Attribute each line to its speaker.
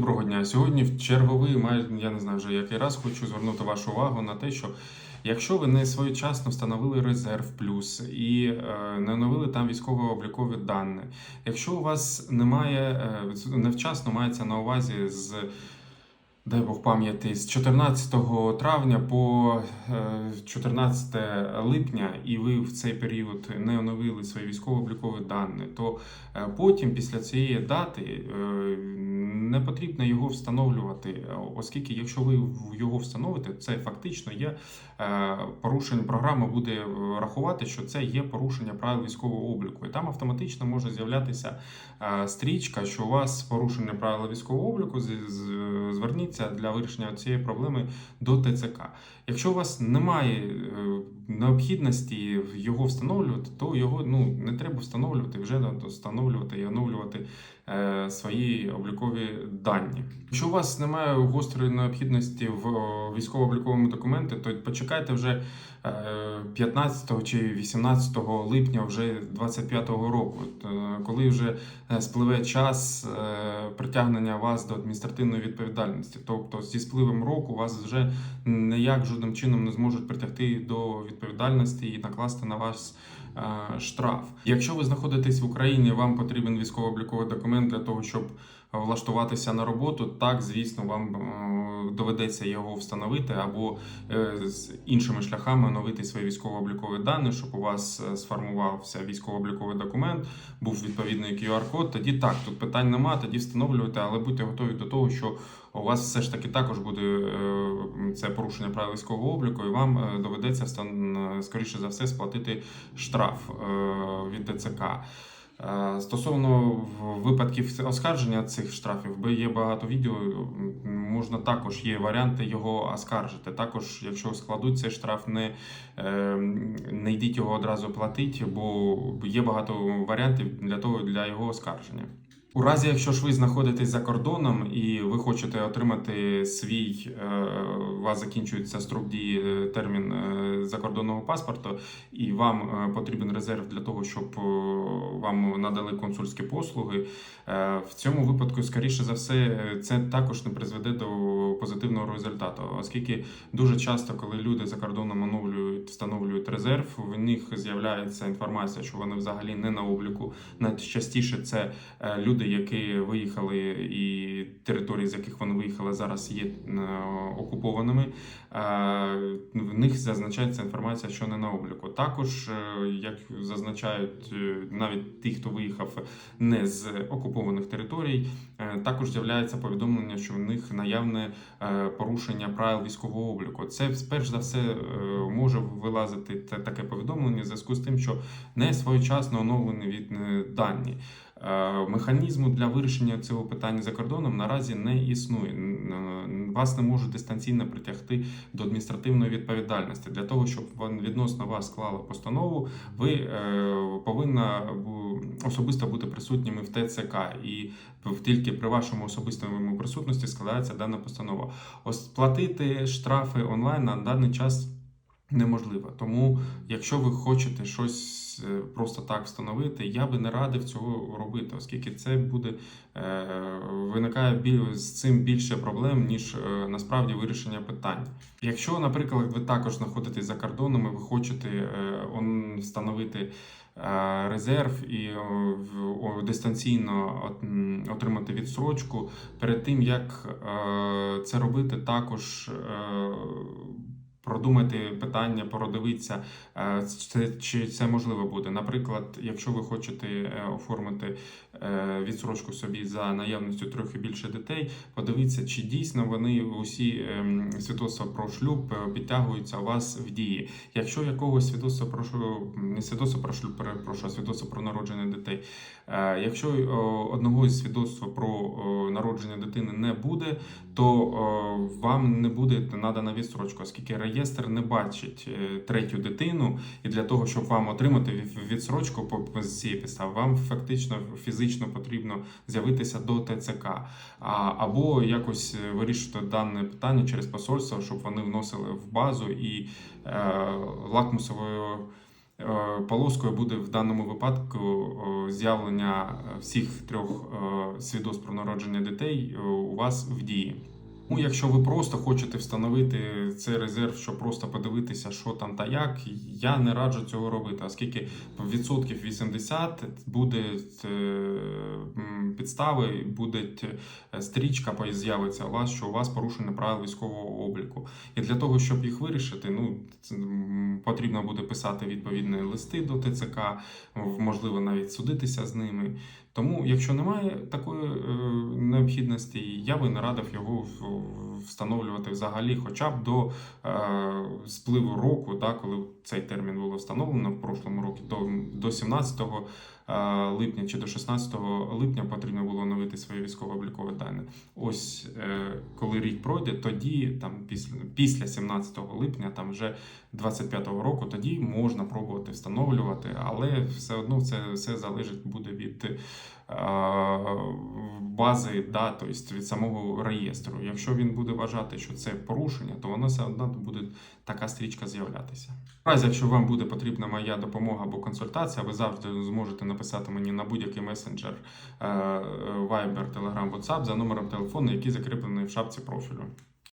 Speaker 1: доброго дня. Сьогодні в черговий, я не знаю вже який раз, хочу звернути вашу увагу на те, що якщо ви не своєчасно встановили резерв плюс і е, не оновили там військово-облікові дані, якщо у вас немає е, невчасно мається на увазі з. Дай Бог пам'яті, з 14 травня по е, 14 липня, і ви в цей період не оновили свої військово-облікові дані, то е, потім, після цієї дати, е, не потрібно його встановлювати, е, оскільки якщо ви його встановите, це фактично є е, порушення. Програма буде е, рахувати, що це є порушення правил військового обліку, і там автоматично може з'являтися е, стрічка, що у вас порушення правил військового обліку. з- з- Зверніться для вирішення цієї проблеми до ТЦК. Якщо у вас немає е, необхідності його встановлювати, то його ну не треба встановлювати, вже встановлювати і оновлювати свої облікові дані. Якщо у вас немає гострої необхідності в е, військово-обліковому документі, то почекайте вже е, 15 чи 18 липня вже 25-го року, е, коли вже е, спливе час е, притягнення вас до адміністративної відповідальності. Тобто зі спливом року вас вже ніяк жодним чином не зможуть притягти до відповідальності і накласти на вас е, штраф. Якщо ви знаходитесь в Україні, вам потрібен військово-обліковий документ для того, щоб влаштуватися на роботу, так звісно, вам е, доведеться його встановити або е, з іншими шляхами оновити свої військово-облікові дані, щоб у вас е, сформувався військово-обліковий документ, був відповідний QR-код. Тоді так, тут питань нема, тоді встановлюйте, але будьте готові до того, що у вас все ж таки також буде це порушення правил військового обліку, і вам доведеться скоріше за все сплатити штраф від ТЦК. Е, Стосовно випадків оскарження цих штрафів, бо є багато відео, можна також є варіанти його оскаржити. Також, якщо складуть цей штраф, не, е, не йдіть його одразу платити, бо є багато варіантів для того для його оскарження. У разі, якщо ж ви знаходитесь за кордоном і ви хочете отримати свій, е, у вас закінчується строк дії е, термін е, закордонного паспорту, і вам потрібен резерв для того, щоб вам надали консульські послуги. В цьому випадку, скоріше за все, це також не призведе до позитивного результату, оскільки дуже часто, коли люди за кордоном оновлюють, встановлюють резерв, в них з'являється інформація, що вони взагалі не на обліку. Найчастіше це е, люди, які виїхали, і території, з яких вони виїхали, зараз є е, окупованими. Е, В них зазначається інформація, що не на обліку. Також, е, як зазначають навіть ті, хто виїхав не з окупованих територій, також з'являється повідомлення, що в них наявне порушення правил військового обліку. Це перш за все може вилазити таке повідомлення в зв'язку з тим, що не своєчасно оновлені від дані. Е, Механізму для вирішення цього питання за кордоном наразі не існує. Вас не можуть дистанційно притягти до адміністративної відповідальності. Для того, щоб відносно вас склали постанову, ви е, повинна особисто бути присутніми в ТЦК, і тільки при вашому особистому присутності складається дана постанова. Ось платити штрафи онлайн на даний час неможливо. Тому, якщо ви хочете щось е, просто так встановити, я би не радив цього робити, оскільки це буде е, виникає з цим більше проблем, ніж е, насправді вирішення питань. Якщо, наприклад, ви також знаходитесь за кордоном, і ви хочете е, он, встановити е, резерв і о, дистанційно отримати відсрочку, перед тим як е, це робити, також е, продумати питання, продивитися, е, чи це можливо буде. Наприклад, якщо ви хочете е, оформити е, відсрочку собі за наявністю трохи більше дітей, подивіться, чи дійсно вони усі ем, свідоцтва про шлюб підтягуються у вас в дії. Якщо якогось свідоцтва про не свідоцтва про шлюб, перепрошую, а свідоцтва про народження дітей. Якщо одного із свідоцтва про народження дитини не буде, то вам не буде надана відстрочка, оскільки реєстр не бачить е, третю дитину, і для того, щоб вам отримати від- відстрочку по цієї підстави, вам фактично фізично потрібно з'явитися до ТЦК, або якось е, вирішити дане питання через посольство, щоб вони вносили в базу і е, лакмусовою Полоскою буде в даному випадку з'явлення всіх трьох свідоцтв про народження дітей у вас в дії. Ну, якщо ви просто хочете встановити цей резерв, щоб просто подивитися, що там та як, я не раджу цього робити, оскільки відсотків 80 буде е, підстави, буде е, стрічка з'явиться у вас, що у вас порушення правил військового обліку. І для того, щоб їх вирішити, ну потрібно буде писати відповідні листи до ТЦК, можливо, навіть судитися з ними. Тому, якщо немає такої е, необхідності, я би не радив його встановлювати взагалі, хоча б до е, спливу року, да, коли цей термін було встановлено в прошлому році, до, до 17 е, липня чи до 16 липня потрібно оновити свої військово-облікові дані. Ось е, коли рік пройде, тоді там після, після 17 липня, там вже 25-го року, тоді можна пробувати встановлювати, але все одно це все залежить буде від бази, да, тобто від самого реєстру. Якщо він буде вважати, що це порушення, то воно все одно буде така стрічка з'являтися. Разі, якщо вам буде потрібна моя допомога або консультація, ви завжди зможете написати мені на будь-який месенджер е, Viber, Telegram, WhatsApp за номером телефону, який закріплений в шапці профілю.